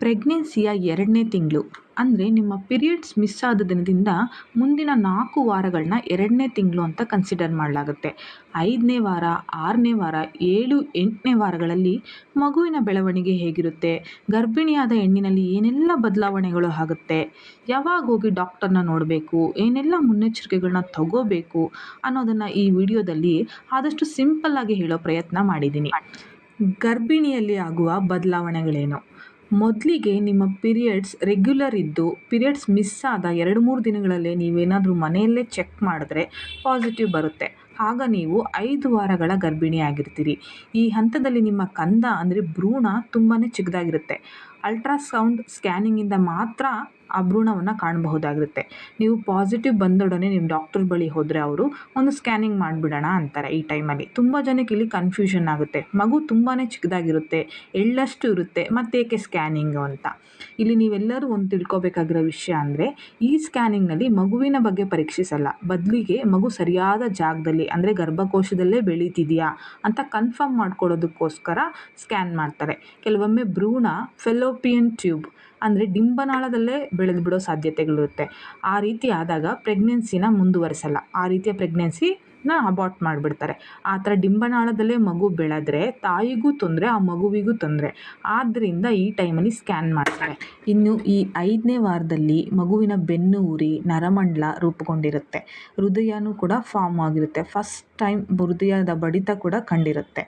ಪ್ರೆಗ್ನೆನ್ಸಿಯ ಎರಡನೇ ತಿಂಗಳು ಅಂದರೆ ನಿಮ್ಮ ಪಿರಿಯಡ್ಸ್ ಮಿಸ್ ಆದ ದಿನದಿಂದ ಮುಂದಿನ ನಾಲ್ಕು ವಾರಗಳನ್ನ ಎರಡನೇ ತಿಂಗಳು ಅಂತ ಕನ್ಸಿಡರ್ ಮಾಡಲಾಗುತ್ತೆ. ಐದನೇ ವಾರ, ಆರನೇ ವಾರ, ಏಳು, ಎಂಟನೇ ವಾರಗಳಲ್ಲಿ ಮಗುವಿನ ಬೆಳವಣಿಗೆ ಹೇಗಿರುತ್ತೆ, ಗರ್ಭಿಣಿಯಾದ ಹೆಣ್ಣಿನಲ್ಲಿ ಏನೆಲ್ಲ ಬದಲಾವಣೆಗಳು ಆಗುತ್ತೆ, ಯಾವಾಗ ಹೋಗಿ ಡಾಕ್ಟರ್ನ ನೋಡಬೇಕು, ಏನೆಲ್ಲ ಮುನ್ನೆಚ್ಚರಿಕೆಗಳನ್ನ ತಗೋಬೇಕು ಅನ್ನೋದನ್ನು ಈ ವಿಡಿಯೋದಲ್ಲಿ ಆದಷ್ಟು ಸಿಂಪಲ್ಲಾಗಿ ಹೇಳೋ ಪ್ರಯತ್ನ ಮಾಡಿದ್ದೀನಿ. ಗರ್ಭಿಣಿಯಲ್ಲಿ ಆಗುವ ಬದಲಾವಣೆಗಳೇನು? ಮೊದಲಿಗೆ ನಿಮ್ಮ ಪಿರಿಯಡ್ಸ್ ರೆಗ್ಯುಲರ್ ಇದ್ದು ಪಿರಿಯಡ್ಸ್ ಮಿಸ್ ಆದ ಎರಡು ಮೂರು ದಿನಗಳಲ್ಲೇ ನೀವೇನಾದರೂ ಮನೆಯಲ್ಲೇ ಚೆಕ್ ಮಾಡಿದ್ರೆ ಪಾಸಿಟಿವ್ ಬರುತ್ತೆ. ಆಗ ನೀವು ಐದು ವಾರಗಳ ಗರ್ಭಿಣಿಯಾಗಿರ್ತೀರಿ. ಈ ಹಂತದಲ್ಲಿ ನಿಮ್ಮ ಕಂದ ಅಂದರೆ ಭ್ರೂಣ ತುಂಬಾ ಚಿಕ್ಕದಾಗಿರುತ್ತೆ. ಅಲ್ಟ್ರಾಸೌಂಡ್ ಸ್ಕ್ಯಾನಿಂಗಿಂದ ಮಾತ್ರ ಆ ಭ್ರೂಣವನ್ನು ಕಾಣಬಹುದಾಗಿರುತ್ತೆ. ನೀವು ಪಾಸಿಟಿವ್ ಬಂದೊಡನೆ ನಿಮ್ಮ ಡಾಕ್ಟರ್ ಬಳಿ ಹೋದರೆ ಅವರು ಒಂದು ಸ್ಕ್ಯಾನಿಂಗ್ ಮಾಡಿಬಿಡೋಣ ಅಂತಾರೆ ಈ ಟೈಮಲ್ಲಿ. ತುಂಬ ಜನಕ್ಕೆ ಇಲ್ಲಿ ಕನ್ಫ್ಯೂಷನ್ ಆಗುತ್ತೆ. ಮಗು ತುಂಬಾ ಚಿಕ್ಕದಾಗಿರುತ್ತೆ, ಎಳ್ಳಷ್ಟು ಇರುತ್ತೆ, ಮತ್ತೇಕೆ ಸ್ಕ್ಯಾನಿಂಗು ಅಂತ. ಇಲ್ಲಿ ನೀವೆಲ್ಲರೂ ಒಂದು ತಿಳ್ಕೊಬೇಕಾಗಿರೋ ವಿಷಯ ಅಂದರೆ, ಈ ಸ್ಕ್ಯಾನಿಂಗ್ನಲ್ಲಿ ಮಗುವಿನ ಬಗ್ಗೆ ಪರೀಕ್ಷಿಸಲ್ಲ. ಬದಲಿಗೆ ಮಗು ಸರಿಯಾದ ಜಾಗದಲ್ಲಿ ಅಂದರೆ ಗರ್ಭಕೋಶದಲ್ಲೇ ಬೆಳೀತಿದೆಯಾ ಅಂತ ಕನ್ಫರ್ಮ್ ಮಾಡ್ಕೊಳ್ಳೋದಕ್ಕೋಸ್ಕರ ಸ್ಕ್ಯಾನ್ ಮಾಡ್ತಾರೆ. ಕೆಲವೊಮ್ಮೆ ಭ್ರೂಣ ಫೆಲೋಪಿಯನ್ ಟ್ಯೂಬ್ ಅಂದರೆ ಡಿಂಬನಾಳದಲ್ಲೇ ಬೆಳೆದು ಬಿಡೋ ಸಾಧ್ಯತೆಗಳಿರುತ್ತೆ. ಆ ರೀತಿ ಆದಾಗ ಪ್ರೆಗ್ನೆನ್ಸಿನ ಮುಂದುವರಿಸಲ್ಲ. ಆ ರೀತಿಯ ಪ್ರೆಗ್ನೆನ್ಸಿನ ಅಬಾರ್ಟ್ ಮಾಡಿಬಿಡ್ತಾರೆ. ಆ ಥರ ಡಿಂಬನಾಳದಲ್ಲೇ ಮಗು ಬೆಳೆದ್ರೆ ತಾಯಿಗೂ ತೊಂದರೆ, ಆ ಮಗುವಿಗೂ ತೊಂದರೆ. ಆದ್ದರಿಂದ ಈ ಟೈಮಲ್ಲಿ ಸ್ಕ್ಯಾನ್ ಮಾಡ್ತಾರೆ. ಇನ್ನು ಈ ಐದನೇ ವಾರದಲ್ಲಿ ಮಗುವಿನ ಬೆನ್ನು ಉರಿ, ನರಮಂಡಲ ರೂಪುಗೊಂಡಿರುತ್ತೆ. ಹೃದಯನೂ ಕೂಡ ಫಾರ್ಮ್ ಆಗಿರುತ್ತೆ. ಫಸ್ಟ್ ಟೈಮ್ ಹೃದಯದ ಬಡಿತ ಕೂಡ ಕಂಡಿರುತ್ತೆ.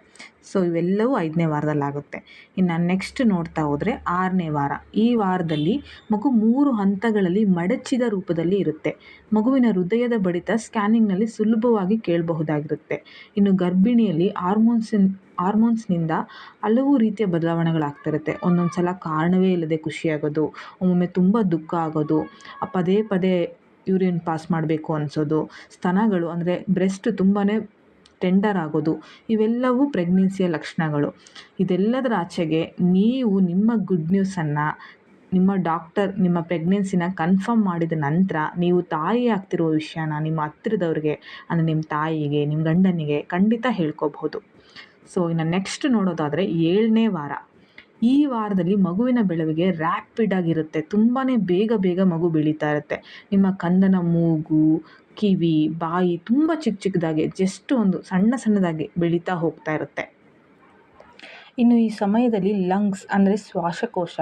ಸೊ ಇವೆಲ್ಲವೂ ಐದನೇ ವಾರದಲ್ಲಾಗುತ್ತೆ. ಇನ್ನು ನೆಕ್ಸ್ಟ್ ನೋಡ್ತಾ ಹೋದರೆ ಆರನೇ ವಾರ. ಈ ವಾರದಲ್ಲಿ ಮಗು ಮೂರು ಹಂತಗಳಲ್ಲಿ ಮಡಚಿದ ರೂಪದಲ್ಲಿ ಇರುತ್ತೆ. ಮಗುವಿನ ಹೃದಯದ ಬಡಿತ ಸ್ಕ್ಯಾನಿಂಗ್ನಲ್ಲಿ ಸುಲಭವಾಗಿ ಕೇಳಬಹುದಾಗಿರುತ್ತೆ. ಇನ್ನು ಗರ್ಭಿಣಿಯಲ್ಲಿ ಹಾರ್ಮೋನ್ಸ್ ಹಾರ್ಮೋನ್ಸ್ನಿಂದ ಹಲವು ರೀತಿಯ ಬದಲಾವಣೆಗಳಾಗ್ತಿರುತ್ತೆ. ಒಂದೊಂದು ಸಲ ಕಾರಣವೇ ಇಲ್ಲದೆ ಖುಷಿಯಾಗೋದು, ಒಮ್ಮೊಮ್ಮೆ ತುಂಬ ದುಃಖ ಆಗೋದು ಪದೇ ಪದೇ ಯೂರಿನ್ ಪಾಸ್ ಮಾಡಬೇಕು ಅನಿಸೋದು, ಸ್ತನಗಳು ಅಂದರೆ ಬ್ರೆಸ್ಟ್ ತುಂಬಾ ಟೆಂಡರ್ ಆಗೋದು, ಇವೆಲ್ಲವೂ ಪ್ರೆಗ್ನೆನ್ಸಿಯ ಲಕ್ಷಣಗಳು. ಇದೆಲ್ಲದರ ಆಚೆಗೆ ನೀವು ನಿಮ್ಮ ಗುಡ್ ನ್ಯೂಸನ್ನು ನಿಮ್ಮ ಡಾಕ್ಟರ್ ನಿಮ್ಮ ಪ್ರೆಗ್ನೆನ್ಸಿನ ಕನ್ಫರ್ಮ್ ಮಾಡಿದ ನಂತರ ನೀವು ತಾಯಿ ಆಗ್ತಿರೋ ವಿಷಯನ ನಿಮ್ಮ ಹತ್ತಿರದವ್ರಿಗೆ, ಅಂದರೆ ನಿಮ್ಮ ತಾಯಿಗೆ ನಿಮ್ಮ ಗಂಡನಿಗೆ ಖಂಡಿತ ಹೇಳ್ಕೋಬಹುದು. ಸೊ ಇನ್ನು ನೆಕ್ಸ್ಟ್ ನೋಡೋದಾದರೆ ಏಳನೇ ವಾರ. ಈ ವಾರದಲ್ಲಿ ಮಗುವಿನ ಬೆಳವಿಗೆ ರ್ಯಾಪಿಡ್ ಆಗಿರುತ್ತೆ. ತುಂಬಾ ಬೇಗ ಬೇಗ ಮಗು ಬೆಳೀತಾ ಇರುತ್ತೆ. ನಿಮ್ಮ ಕಂದನ, ಮೂಗು, ಕಿವಿ, ಬಾಯಿ ತುಂಬ ಚಿಕ್ಕ ಚಿಕ್ಕದಾಗಿ ಜಸ್ಟ್ ಒಂದು ಸಣ್ಣ ಸಣ್ಣದಾಗಿ ಬೆಳೀತಾ ಹೋಗ್ತಾ ಇರುತ್ತೆ. ಇನ್ನು ಈ ಸಮಯದಲ್ಲಿ ಲಂಗ್ಸ್ ಅಂದರೆ ಶ್ವಾಸಕೋಶ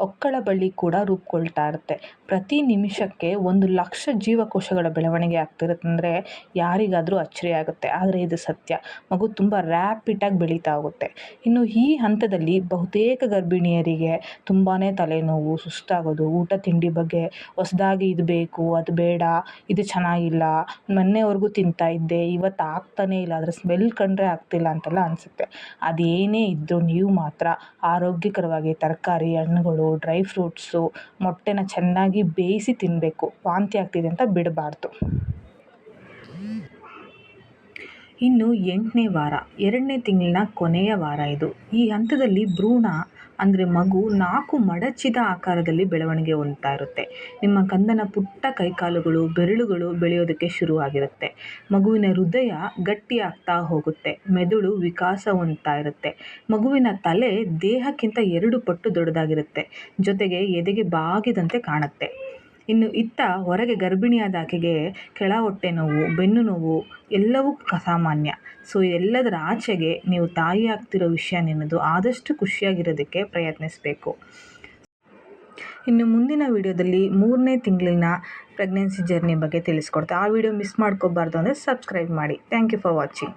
ಒಕ್ಕಳ ಬಳ್ಳಿ ಕೂಡ ರೂಪುಗೊಳ್ತಾ ಇರುತ್ತೆ. ಪ್ರತಿ ನಿಮಿಷಕ್ಕೆ ಒಂದು ಲಕ್ಷ ಜೀವಕೋಶಗಳ ಬೆಳವಣಿಗೆ ಆಗ್ತಿರುತ್ತೆ ಅಂದರೆ ಯಾರಿಗಾದರೂ ಅಚ್ಚರಿ ಆಗುತ್ತೆ. ಆದರೆ ಇದು ಸತ್ಯ. ಮಗು ತುಂಬ ರ್ಯಾಪಿಡಾಗಿ ಬೆಳೀತಾ ಹೋಗುತ್ತೆ. ಇನ್ನು ಈ ಹಂತದಲ್ಲಿ ಬಹುತೇಕ ಗರ್ಭಿಣಿಯರಿಗೆ ತುಂಬಾ ತಲೆನೋವು, ಸುಸ್ತಾಗೋದು, ಊಟ ತಿಂಡಿ ಬಗ್ಗೆ ಹೊಸದಾಗಿ ಇದು ಬೇಕು, ಅದು ಬೇಡ, ಇದು ಚೆನ್ನಾಗಿಲ್ಲ, ಮೊನ್ನೆವರೆಗೂ ತಿಂತಾ ಇದ್ದೆ, ಇವತ್ತು ಆಗ್ತಾನೇ ಇಲ್ಲ ಅದರ ಸ್ಮೆಲ್ ಕಂಡ್ರೆ ಆಗ್ತಿಲ್ಲ ಅಂತೆಲ್ಲ ಅನಿಸುತ್ತೆ. ಅದೇನೇ ಇದ್ದರೂ ನೀವು ಮಾತ್ರ ಆರೋಗ್ಯಕರವಾಗಿ ತರಕಾರಿ, ಹಣ್ಣುಗಳು ಡ್ರೈ ಫ್ರೂಟ್ಸು ಮೊಟ್ಟೆನ ಚೆನ್ನಾಗಿ ಬೇಯಿಸಿ ತಿನ್ನಬೇಕು ವಾಂತಿ ಆಗ್ತಿದೆ ಅಂತ ಬಿಡಬಾರ್ದು. ಇನ್ನು ಎಂಟನೇ ವಾರ, ಎರಡನೇ ತಿಂಗಳಿನ ಕೊನೆಯ ವಾರ ಇದು. ಈ ಹಂತದಲ್ಲಿ ಭ್ರೂಣ ಅಂದರೆ ಮಗು ನಾಲ್ಕು ಮಡಚಿದ ಆಕಾರದಲ್ಲಿ ಬೆಳವಣಿಗೆ ಹೊಂದ್ತಾ ಇರುತ್ತೆ. ನಿಮ್ಮ ಕಂದನ ಪುಟ್ಟ ಕೈಕಾಲುಗಳು, ಬೆರಳುಗಳು ಬೆಳೆಯೋದಕ್ಕೆ ಶುರುವಾಗಿರುತ್ತೆ. ಮಗುವಿನ ಹೃದಯ ಗಟ್ಟಿಯಾಗ್ತಾ ಹೋಗುತ್ತೆ. ಮೆದುಳು ವಿಕಾಸ ಹೊಂದ್ತಾ ಇರುತ್ತೆ. ಮಗುವಿನ ತಲೆ ದೇಹಕ್ಕಿಂತ ಎರಡು ಪಟ್ಟು ದೊಡ್ಡದಾಗಿರುತ್ತೆ. ಜೊತೆಗೆ ಎದೆಗೆ ಬಾಗಿದಂತೆ ಕಾಣುತ್ತೆ. ಇನ್ನು ಇತ್ತ ಹೊರಗೆ ಗರ್ಭಿಣಿಯಾದ ಆಕೆಗೆ ಕೆಳ ಹೊಟ್ಟೆ ನೋವು, ಬೆನ್ನು ನೋವು ಎಲ್ಲವೂ ಸಾಮಾನ್ಯ ಸೊ ಎಲ್ಲದರ ಆಚೆಗೆ ನೀವು ತಾಯಿ ಆಗ್ತಿರೋ ವಿಷಯ ನಿನ್ನದು ಆದಷ್ಟು ಖುಷಿಯಾಗಿರೋದಕ್ಕೆ ಪ್ರಯತ್ನಿಸಬೇಕು. ಇನ್ನು ಮುಂದಿನ ವಿಡಿಯೋದಲ್ಲಿ ಮೂರನೇ ತಿಂಗಳಿನ ಪ್ರೆಗ್ನೆನ್ಸಿ ಜರ್ನಿ ಬಗ್ಗೆ ತಿಳಿಸ್ಕೊಡ್ತೆ ಆ ವಿಡಿಯೋ ಮಿಸ್ ಮಾಡ್ಕೋಬಾರ್ದು ಅಂದರೆ ಸಬ್ಸ್ಕ್ರೈಬ್ ಮಾಡಿ. Thank you for watching